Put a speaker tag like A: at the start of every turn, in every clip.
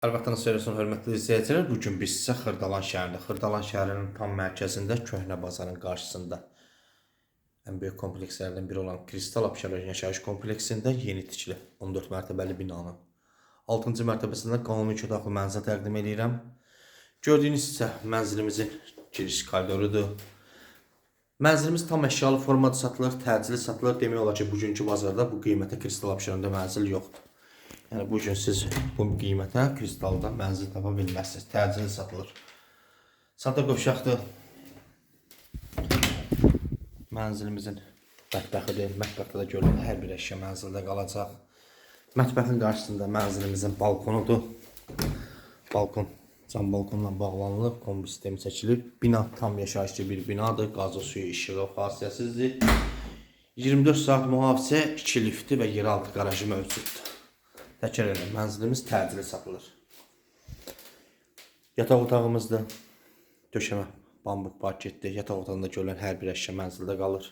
A: Hər vaxtınız xeyir olsun, hörmətli izləyicilər. Bu gün biz sizə Xırdalan şəhərində, Xırdalan şəhərinin tam mərkəzində Köhnə bazarın qarşısında ən böyük komplekslərdən biri olan Kristal Abşeron yaşayış kompleksində yeni tikili 14 mərtəbəli binanın 6-cı mərtəbəsində qanuni iki otaqlı mənzil təqdim edirəm. Gördüyünüz isə mənzilimizin giriş koridorudur. Mənzilimiz tam əşyalı formada satılır, təcili satılır. Demək olar ki, bugünkü bazarda bu qiymətə Kristal Abşeronda mənzil yoxdur. Yəni bu gün siz bu qiymətə kristalda mənzil tapa bilməzsiniz. Təcili satılır. Santa qovşaqdır. Mənzilimizin mətbəxidir. Mətbəxdə də görülür hər bir əşya mənzildə qalacaq. Mətbəxin qarşısında mənzilimizin balkonudur. Balkon cam balkonla bağlanılıb, kombi sistemi çəkilib. Bina tam yaşayışlı bir binadır. Qazı suyu, işığı xasiyyətsizdir. 24 saat mühafizə, 2 lifti və yeraltı qarajı mövcuddur. Təkrar edirəm, mənzilimiz təcili satılır. Yataq otağımızdır. Döşəmə bambuk parketdir. Yataq otağında görülən hər bir əşya mənzildə qalır.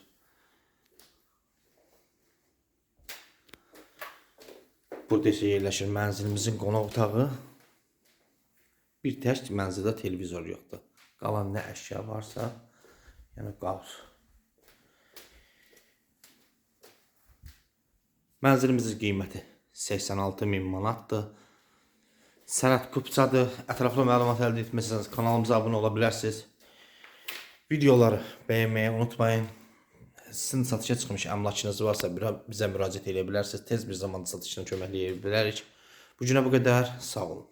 A: Burada isə yerləşir mənzilimizin qonaq otağı. Bir tək mənzildə televizor yoxdur. Qalan nə əşya varsa, yəni qalır. Mənzilimizin qiyməti 86 min manatdır. Sənət kupçadır. Ətraflı məlumat əldə etməsəniz kanalımıza abunə ola bilərsiniz. Videoları bəyənməyi unutmayın. Sizin satışa çıxmış əmlakınız varsa bizə müraciət edə bilərsiniz. Tez bir zamanda satışına köməkləyə bilərik. Bu günə bu qədər. Sağ olun.